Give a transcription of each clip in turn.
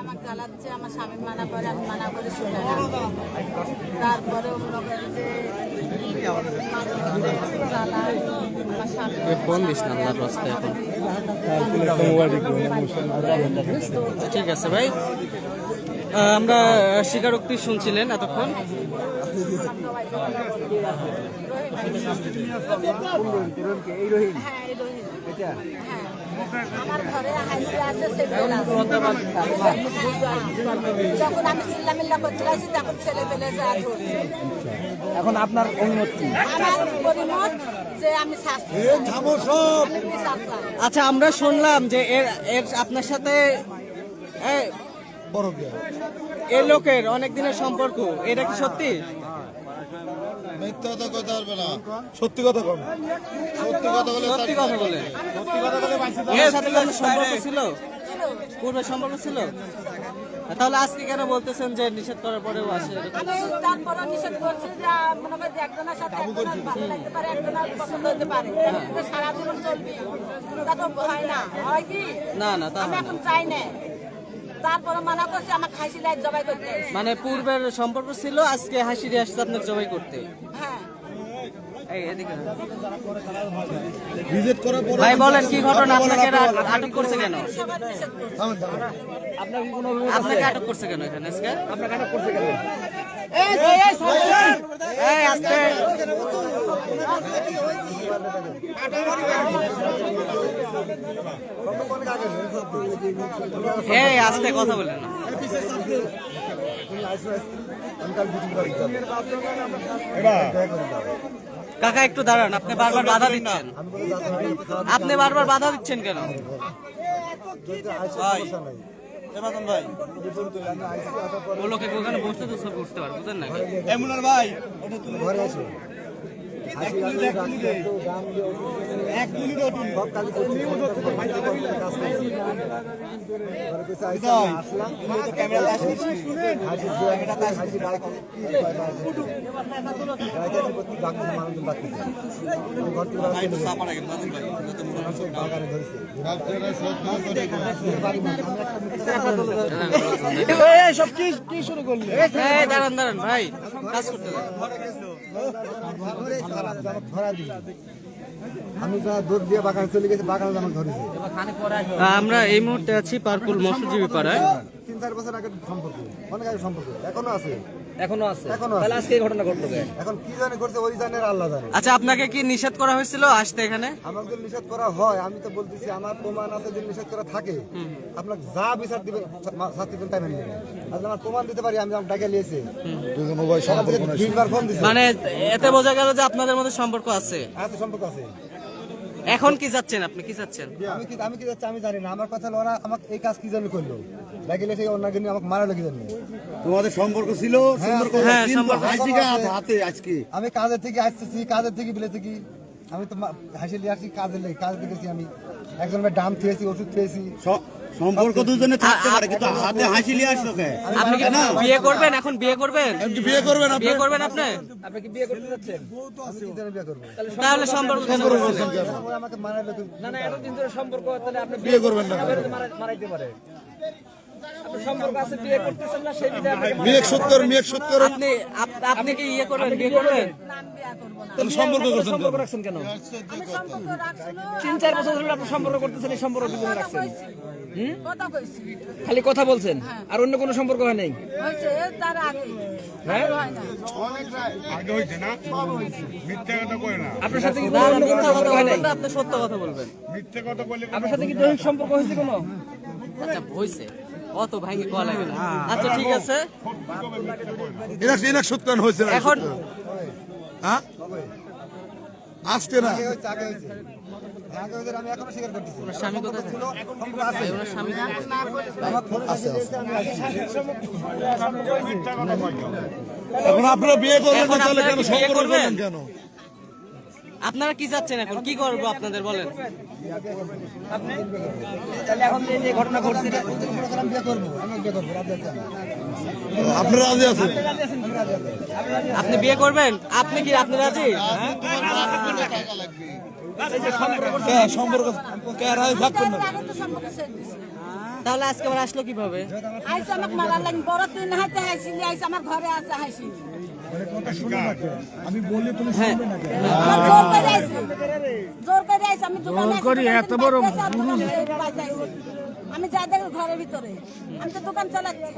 আমাকে জ্বালাচ্ছে আমার স্বামী মানা করে আমি মানা করে শুনে না। তারপরে মনে করেন যে আমার স্বামী ফোন দিস না আল্লাহর রাস্তায় এখন। ঠিক আছে ভাই। আমরা স্বীকারোক্তি শুনছিলেন এতক্ষণ। এই আমার ঘরে হাসি আছে সেগুলো যখন আমি চিল্লামিল্লা করতে লাগছি তখন ছেলে পেলে যা এখন আপনার অনুমতি আমার পরিমত যে আমি। আচ্ছা আমরা শুনলাম যে এর এর আপনার সাথে এ, এ লোকের অনেক দিনের সম্পর্ক এটা কি সত্যি? মিথ্যা কথা না। সত্যি কথা কম। সত্যি কথা বলে সত্যি কথা বলেন এর সাথে কি সম্পর্ক ছিল? পূর্বে সম্পর্ক ছিল? তাহলে আজকে কেন বলতেছেন যে নিষেধ করার পরেও আসে তারপরে নিষেধ করছি যে মনে করি একজনের সাথে একজনের ভালো লাগতে পারে একজনের পছন্দ হতে পারে। সারা জীবন চলবি তা তো হয় না। হয় কি? না না তা আমি এখন চাই না। তারপরে মানা করছে আমার লাইট জবাই করতে। মানে পূর্বের সম্পর্ক ছিল আজকে হাসি আসছে আপনার জবাই করতে। হ্যাঁ। ভিজিট করার পর ভাই বলেন কি ঘটনা? আপনাকে আটক করছে কেন? আপনাকে আটক করছে কেন এখানে আজকে? আপনাকে আটক করছে কেন? এই আজকে এই আস্তে কথা বলেন না। কাকা একটু দাঁড়ান আপনি বারবার বাধা দিচ্ছেন। আপনি বারবার বাধা দিচ্ছেন কেন? ভাই ও লোকে ওখানে বসতে তো সব করতে পারে বুঝেন না? এমুনার ভাই সব কি শুরু করলি? দাঁড়ান দাঁড়ান ভাই কাজ করতে আমি দিয়ে বাগানে চলে গেছি আমরা এই মুহূর্তে আছি পারকুল মৎস্যজীবী পাড়ায়। তিন চার বছর আগে সম্পর্ক। অনেক আগে সম্পর্ক। এখনও আছে। এখনও আছে। তাহলে আজকে এই ঘটনা ঘটলো এখন কি জানে করছে ওই জানে আল্লাহ জানে। আচ্ছা আপনাকে কি নিষেধ করা হয়েছিল আসতে এখানে? আমাকে নিষেধ করা হয় আমি তো বলতেছি আমার প্রমাণ আছে যদি নিষেধ করা থাকে আপনাকে যা বিচার দিবেন শাস্তি দিবেন তাই মেনে নেবেন। আমার প্রমাণ দিতে পারি আমি ডাকে নিয়েছি। মানে এতে বোঝা গেল যে আপনাদের মধ্যে সম্পর্ক আছে। আছে সম্পর্ক আছে। এখন কি যাচ্ছেন আপনি? কি যাচ্ছেন? আমি কি আমি কি যাচ্ছি? আমি জানি না। আমার কথা ওরা আমাকে এই কাজ কি জন্য করল? লাগিলে সেই অন্য নিয়ে আমাকে মারা লাগি জানি তোমাদের সম্পর্ক ছিল? সম্পর্ক হ্যাঁ সম্পর্ক হাতে আজকে। আমি কাজের থেকে আসতেছি কাজের থেকে বিলে থেকে আমি তো হাসি লিয়ে আসছি কাজের লেগে কাজ গেছি আমি। একজন ডাম খেয়েছি ওষুধ খেয়েছি। সম্পর্ক দুজনে থাকতে পারে কিন্তু হাতে হাসি নিয়ে আসলো কে? আপনি কি বিয়ে করবেন এখন? বিয়ে করবেন? বিয়ে করবেন বিয়ে করবেন আপনি? আপনি কি বিয়ে করতে যাচ্ছেন? তাহলে সম্পর্ক কেন? আমাকে মারা লেগে না না এতদিন ধরে সম্পর্ক তাহলে আপনি বিয়ে করবেন না। মারাইতে পারে। সম্পর্ক আছে বিয়ে করতেছেন না সেই বিধায় সত্তর মেয়ে সত্তর আপনি আপনি কি ইয়ে করবেন বিয়ে করবেন তাহলে সম্পর্ক করছেন সম্পর্ক রাখছেন কেন? আমি সম্পর্ক রাখছিল তিন চার বছর ধরে আপনি সম্পর্ক করতেছেন এই সম্পর্ক রাখছেন? খালি কথা বলছেন? আর অন্য কোনো সম্পর্ক হয় নাই? হয়েছে তার আগে। হ্যাঁ? হয় আপনার সাথে কি হয় আপনি সত্য কথা বলবেন। মিথ্যা কথা বললে আপনার সাথে কি দৈহিক সম্পর্ক হয়েছে কোনো? আচ্ছা হইছে অত ভাঙি কোয়া লাগে না। আচ্ছা ঠিক আছে। এরা এরা সত্যান হয়েছে এখন হ্যাঁ? আজকে না। এখনও আপনারা বিয়ে করবেন না তাহলে কেন সম্পর্ক? করবেন কেন? আপনারা কি চাচ্ছেন এখন? কি করব আপনাদের বলেন। আপনি? এখন যে যে ঘটনা ঘটছে এটা- আমি বিয়ে করবেন? আপনি কি আপনি রাজি? হ্যাঁ? সম্পর্ক দিছি তাহলে আজকে আবার আসলো কীভাবে? আইসে আমাকে মারার লাগি। বড় তিন হাতে হাসিলি আইসে আমার ঘরে আছে হাসি হ্যাঁ। আইসি আমি দোকানে করি এত বড় আমি যা দেখি ঘরের ভিতরে। আমি তো দোকান চালাচ্ছি।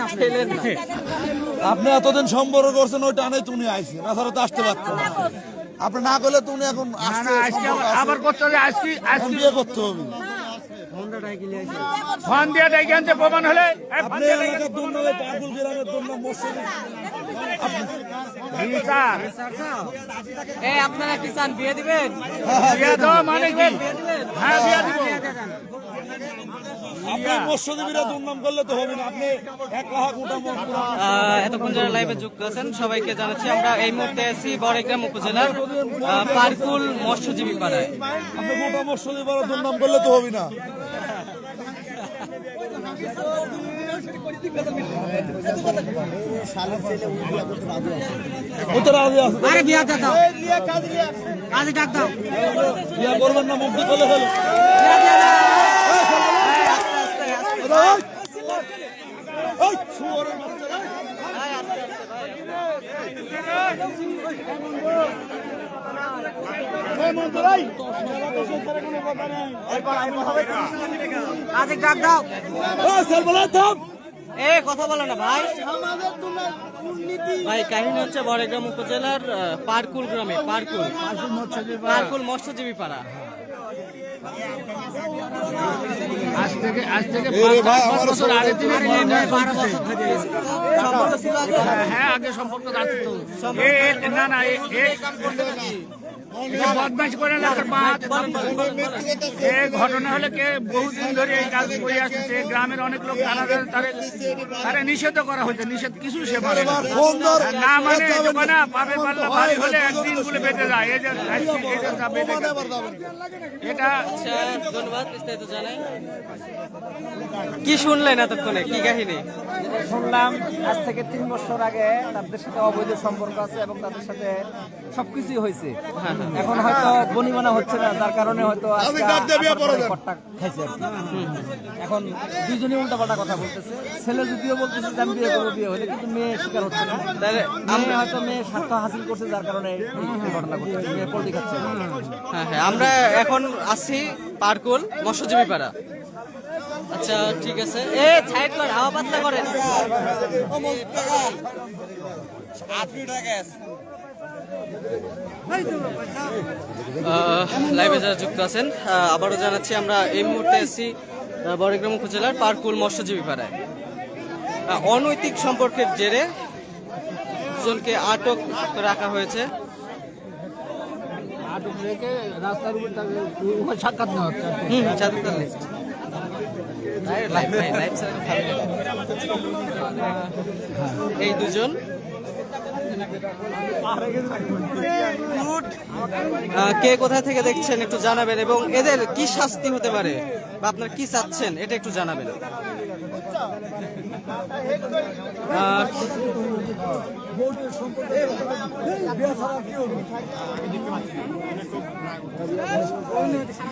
না। আপনি এতদিন সম্পর্ক করছেন ওইটা আনাই তুমি আইসি না তো আসতে পারতো। আপনি না করলে তুমি এখন আবার করতে হবে আজকে করতে হবে। ফোন দিয়ে ডেকে আনতে প্রমাণ হলে আপনারা কি চান বিয়ে দিবেন? বিয়ে দেওয়া মানে কি? হ্যাঁ বিয়ে দিব। আপনি মৎস্যজীবীরা দুর্নাম করলে তো হবে না আপনি এক লাখ গোটা মন আহ, এতক্ষণ যারা লাইভে যুক্ত আছেন সবাইকে জানাচ্ছি আমরা এই মুহূর্তে আছি বড়গ্রাম উপজেলার পারকুল মৎস্যজীবী পাড়ায়। আপনি গোটা মৎস্যজীবীরা দুর্নাম করলে তো হবে না। ও তো রাজি আছে। বিয়া করবেন না মুক্তি করলে ফেলো। এই, শুয়োরের এই, সেলফোন থাম। এ কথা বলে না ভাই। ভাই কাহিনী হচ্ছে বড়গ্রাম উপজেলার পারকুল গ্রামে পারকুল। পারকুল মৎস্যজীবী পাড়া। আজ থেকে আজ থেকে বছর আগে? হ্যাঁ আগে সম্পর্ক আছে তো এ এ- না না করে। এ ঘটনা হলে কে বহুদিন ধরে এই কাজ করে আসছে গ্রামের অনেক লোক তারা নিষেধ করা হয়েছে নিষেধ কিছু সে পারে না। মানে না। না পাবে পাল্লা ভারী হলে একদিন বলে বেঁধে যায় এই যে। এটা আচ্ছা ধন্যবাদ বিস্তারিত জানাই কি শুনলেন এতক্ষণে কি কাহিনী শুনলাম আজ থেকে তিন বছর আগে তাদের সাথে অবৈধ সম্পর্ক আছে এবং তাদের সাথে সবকিছুই হয়েছে এখন হয়তো বনিমানা হচ্ছে না যার কারণে হয়তো খাইছে। এখন দুজনে উল্টাপাল্টা কথা বলতেছে। ছেলে যদিও বলতেছে যে আমি বিয়ে করব বিয়ে হলে কিন্তু মেয়ে স্বীকার হচ্ছে না। তাহলে আমি হয়তো মেয়ে স্বার্থ হাসিল করছে যার কারণে ঘটনা ঘটছে মেয়ে পল্টি খাচ্ছে। হ্যাঁ হ্যাঁ আমরা এখন আছি পারকুল মৎস্যজীবী পাড়া আচ্ছা ঠিক আছে। এ সাইড কর হাওয়া পাতলা করেন লাইভে যারা যুক্ত আছেন আবারও জানাচ্ছি আমরা এই মুহূর্তে আছি আহ, বড়গ্রাম উপজেলার পারকুল মৎস্যজীবী পাড়ায়। অনৈতিক সম্পর্কের জেরে জনকে আটক রাখা হয়েছে। রাস্তার উপর সাক্ষাৎ নেওয়া হচ্ছে। হুম। এই দুজন কে কোথা থেকে দেখছেন একটু জানাবেন, এবং এদের কি শাস্তি হতে পারে? বা আপনার কি চাচ্ছেন? এটা একটু জানাবেন।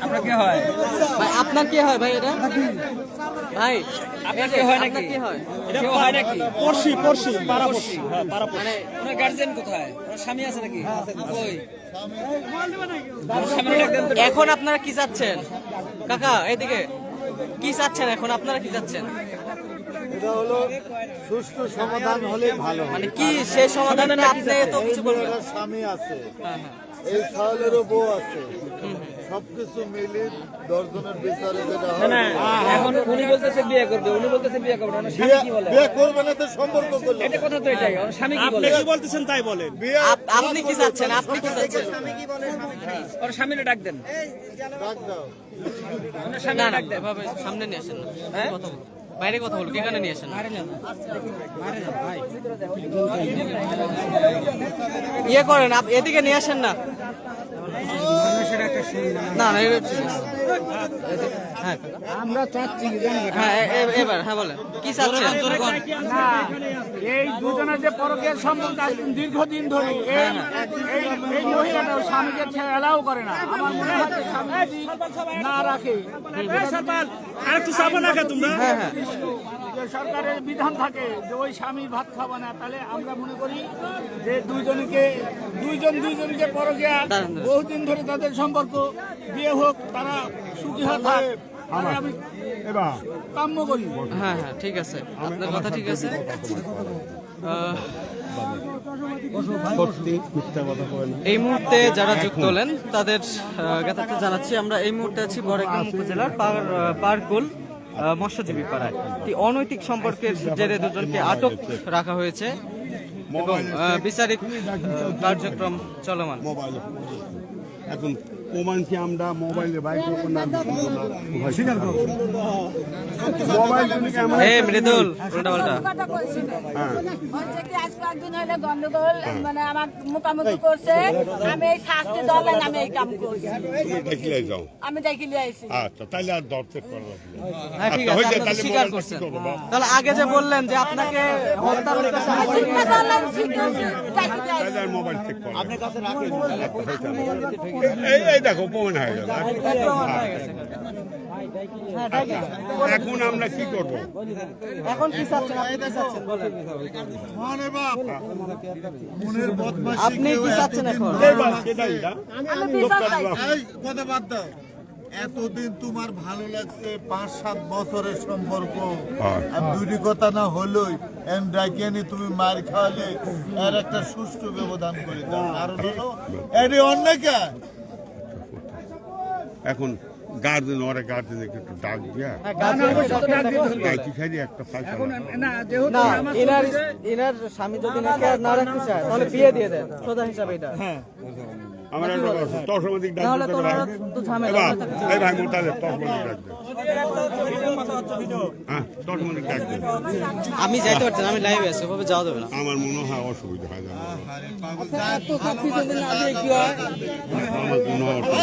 আপনার কি হয়? ভাই আপনার কি হয় ভাই এটা? ভাই আপনার কি হয় নাকি? কি হয়? কেউ হয় নাকি? পড়শি পড়শি পাড়া পড়শি মানে ওনার কোথায়? ওনার স্বামী আছে নাকি? কই? তো। এখন আপনারা কি চাচ্ছেন? কাকা এদিকে কি চাচ্ছেন এখন? আপনারা কি চাচ্ছেন? এটা হলো সুষ্ঠু সমাধান হলে ভালো মানে কি সেই আপনি তো কিছু বলবেন স্বামী আছে হ্যাঁ, হ্যাঁ। এই ছাগলেরও বউ আছে। সবকিছু মিলে দশজনের বিচারে যেটা হবে না এখন উনি বলতেছে বিয়ে করবে উনি বলতেছে বিয়ে করবে ওনার স্বামী কি বলে? বিয়ে করবে না তো সম্পর্ক করলে। এটা কথা তো এটাই স্বামী কি বলে? বলতেছেন তাই বলেন? আপনি কি চাচ্ছেন? আপনি কি চাচ্ছেন? ওর স্বামীরে ডাক দেন। ডাক দাও। না স্বামী না ডাক দেন। এভাবে সামনে নিয়ে আসেন না। কথা বলুন। বাইরে কথা বলুন এখানে নিয়ে আসেন। ইয়ে করেন এদিকে নিয়ে আসেন না। না না হ্যাঁ আমরা চাচ্ছি হ্যাঁ এবার হ্যাঁ বলেন। কি চাচ্ছেন? না এই দুজনের যে পরকের সম্পর্ক দীর্ঘদিন ধরে এই মহিলাটা স্বামীকে এলাও করে না। আমার মনে হয় স্বামী না রাখে আর একটু সাবন রাখে তোমরা। হ্যাঁ হ্যাঁ। সরকারের বিধান থাকে যে ওই স্বামী ভাত খাব না তাহলে আমরা মনে করি যে দুইজনকে দুইজন দুইজনকে পরকিয়া দাঁড়ান, বহুদিন ধরে তাদের সম্পর্ক বিয়ে হোক তারা সুখী হয়ে থাক আমি কাম্য করি। হ্যাঁ হ্যাঁ ঠিক আছে। আপনার কথা ঠিক আছে? এই মুহূর্তে যারা যুক্ত হলেন তাদের জানাচ্ছি আমরা এই মুহূর্তে আছি বড়গ্রাম উপজেলার পারকুল মৎস্যজীবী পাড়ায়। একটি অনৈতিক সম্পর্কের জেরে দুজনকে আটক রাখা হয়েছে এবং বিচারিক কার্যক্রম চলমান। এখন প্রমাণকে আমরা মোবাইলে বাইক করব স্বীকার করব মোবাইল আমরা এ মৃদুল উল্টা পাল্টা। কথা বলছি হচ্ছে কি আজ কয়েকদিন হলে গন্ডগোল মানে আমার মুখামুখি করছে। আমি এই শাস্তি দলে আমি এই কাম করছি। দেখিলে যাও। আমি দেখি লিয়ে আইছি। আচ্ছা তাহলে আর দরকার করা না। হ্যাঁ ঠিক আচ্ছা, আছে আপনি তাহলে স্বীকার করছেন। করব? তাহলে আগে যে বললেন যে আপনাকে হত্যা করতে সাহায্য আর মোবাইল চেক করা আপনার কাছে রাখেন। এই দেখো প্রমাণ হয়ে গেল। এখন আমরা কি করব? এখন কি চাচ্ছেন? আপনি চাচ্ছেন? বলেন। আপনি কি চাচ্ছেন এখন? সেটাই না। আমি কথা বাদ দাও। এতদিন তোমার ভালো লাগছে পাঁচ সাত বছরের সম্পর্ক। হ্যাঁ। আর দুটি কথা না হলোই ডাকিয়ানি তুমি মার খাওয়ালে এর একটা সুষ্ঠু ব্যবধান করে দাও। কারণ হলো এটি অন্যায় কে? এখন গার্জেন ওরা গার্জেন একটু ডাক দিয়া। গাইছি একটা না যেহেতু না আমার এনার স্বামী যদি না রাখতে চায় তাহলে বিয়ে দিয়ে দেন সোজা হিসাবে এটা। আমার তসমাদিক ভাই। হয়ে। এই ভাই তসমাদিক হ্যাঁ, তসমাদিক আমি যাইতে পারছি না, আমি লাইভে আছি ওভাবে যাওয়া যাবে না। আমার মনে হয় অসুবিধা হয় জানো। আমার কোনো অসুবিধা।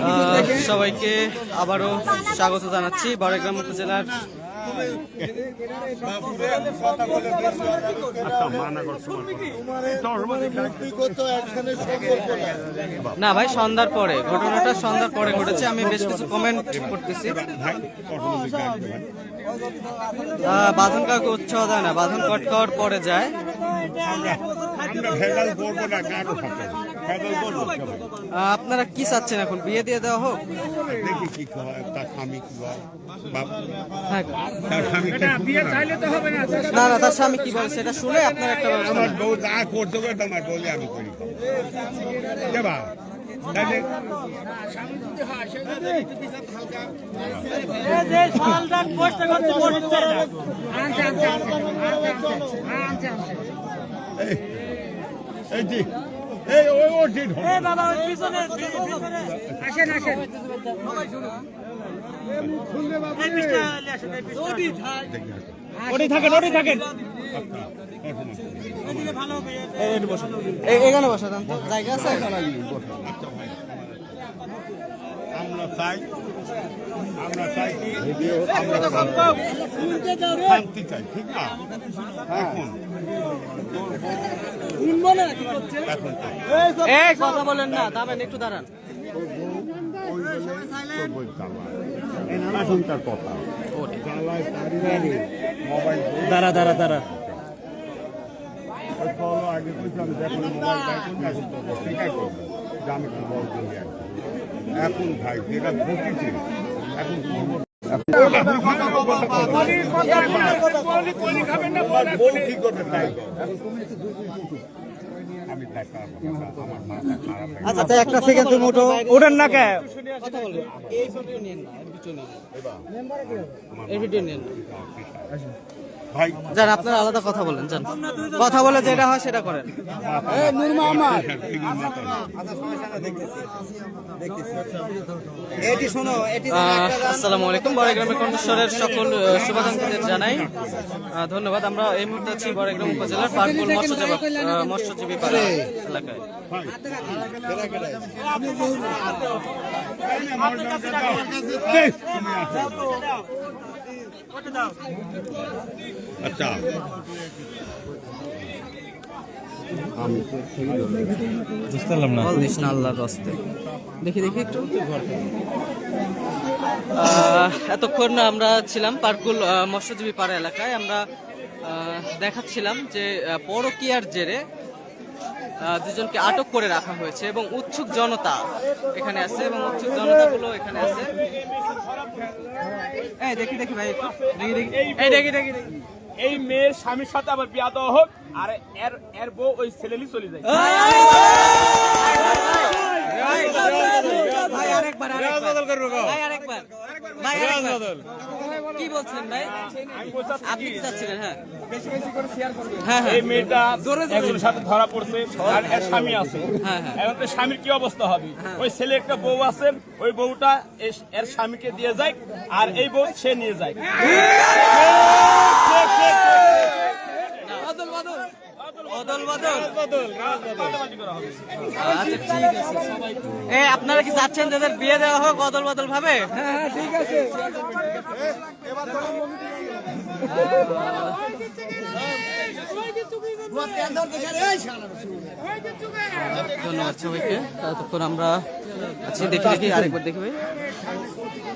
আহ, সবাইকে আবারও স্বাগত জানাচ্ছি বড়গ্রাম উপজেলার না। ভাই, সন্ধ্যার পরে। ঘটনাটা সন্ধ্যার পরে ঘটেছে। আমি বেশ কিছু কমেন্ট করতেছি। বাঁধন কাউকে উৎসাহ দেয় না। বাঁধন কট খাওয়ার পরে যায়। ভেজাল করব না আহ, আপনারা কি চাচ্ছেন এখন? বিয়ে দিয়ে দেওয়া হোক? দেখি কি হয় তার স্বামী কি হয়। হ্যাঁ না বিয়ে চাইলে তো হবে না তার না না তার স্বামী কি বলে সেটা শুনে আপনার একটা আমার বউ যা করতে পারে আমার বলে আমি করি। হয়। এই আসেন আসেন। ওটি থাকেন ওটি থাকেন। এখানে বসা জায়গা আছে আমরা চাই আমরা চাই কি? আমরা শান্তি চাই। ঠিক না? এখন এই কথা বলেন না একটু দাঁড়ান। এখন দাঁড়া দাঁড়া। দাঁড়া ভাই যেটা ঘটেছে এখন গেছে। আচ্ছা একটা সেকেন্ড তুমি উঠো ওঠেন না কে এই ভিডিও নিয়ে না ভিডিও নিন না। ভাই। যান আপনারা আলাদা কথা বলেন যান কথা বলে যেটা হয় সেটা করেন। আসসালামু আলাইকুম। বড়গ্রামের কণ্ঠস্বরের সকল শুভাকাঙ্ক্ষীদের জানাই। ধন্যবাদ। আমরা এই মুহূর্তে আছি বড়গ্রাম উপজেলার পার্কুল মৎস্যজীবী মৎস্যজীবী পাড়া এলাকায়। আচ্ছা। বল দিস না। আল্লাহর রাস্তে। দেখি দেখি একটু। এতক্ষণ আমরা ছিলাম পার্কুল মৎস্যজীবী পাড়া এলাকায়। আমরা দেখাচ্ছিলাম যে পরকীয়ার জেরে দুজনকে আটক করে রাখা হয়েছে এবং উৎসুক জনতা এখানে আছে এবং উৎসুক জনতাগুলো এখানে আছে এই দেখি দেখি ভাই দেখি দেখি এই দেখি দেখি দেখি এই মেয়ের স্বামীর সাথে আবার বিয়া দেওয়া হোক আর এর এর বউ ওই ছেলেলি চলে যায় ভাই আরেকবার আরেকবার ভাই আরেকবার। ভাই আরেকবার কি বলছেন ভাই? আপনি কি চাচ্ছিলেন? হ্যাঁ। হ্যাঁ হ্যাঁ। এই মেয়েটা একজনের সাথে ধরা পড়ছে আর এর স্বামী আছে। হ্যাঁ, হ্যাঁ। এখন তো স্বামীর কি অবস্থা হবে? ওই ছেলে একটা বউ আছে ওই বউটা এর স্বামীকে দিয়ে যায় আর এই বউ সে নিয়ে যায় আপনারা কি চাচ্ছেন যাদের বিয়ে দেওয়া হোক অদল বদল ভাবে? ধন্যবাদ সবাইকে। ততক্ষণ আমরা আছি দেখি দেখি আরেকবার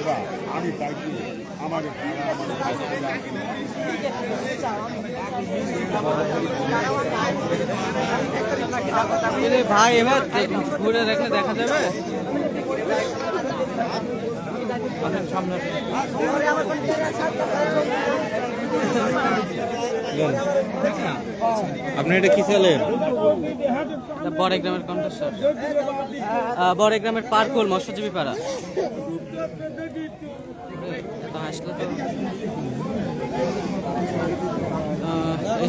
আমার আমার ভাই এরে ভাই এবার ঘুরে দেখলে দেখা যাবে আপনি এটা কি চালেন? বড় গ্রামের আহ, বড় গ্রামের পার্কুল মৎস্যজীবী পাড়া। আহ, এই